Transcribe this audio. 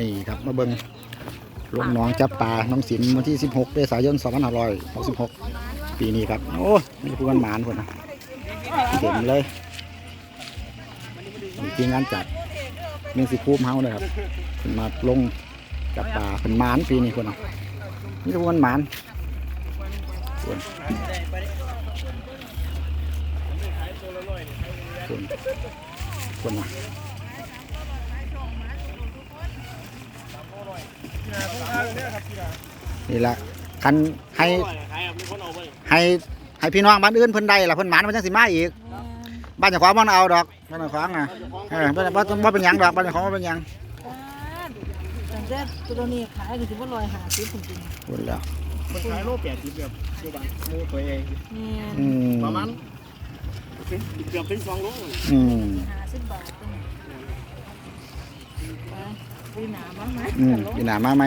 นี่ครับมาเบิ่งลงน้องจับปลาน้องสินวันที่ 16เมษายน2566 ปีนี้ครับ โอ้นี่คือวันหมานคนนะเต็มเลยนี่ทีมงานจัดเมีสิคูมเฮาเลยครับเพิ่นมาลงจับปลาเป็นหมานปีนี้คนนะนี่คือวันหมานคนคนคนนะ นี่ละคันให้ให้ให้พี่น้องบ้านอื่นเพิ่นได้ล่ะเพิ่นหมานมันจังสิมาอีกบ้านเจ้าของมันเอาดอกบ้านเจ้าของอะเออบ้านบ้านบ่เป็นหยังดอกบ้านเจ้าของบ่เป็นหยังตั้งแต่ตัวนี้ขายก็ถือว่าลอยหาซื้อจริงพูดแล้วคนขายโลแปดสิบแบบเชื่อบ้านหมูตัวเองๆนี่อืมประมาณเป็นเกือบเป็นสองโลอืม ปีหนามากไหมอืมปีหนามาใหม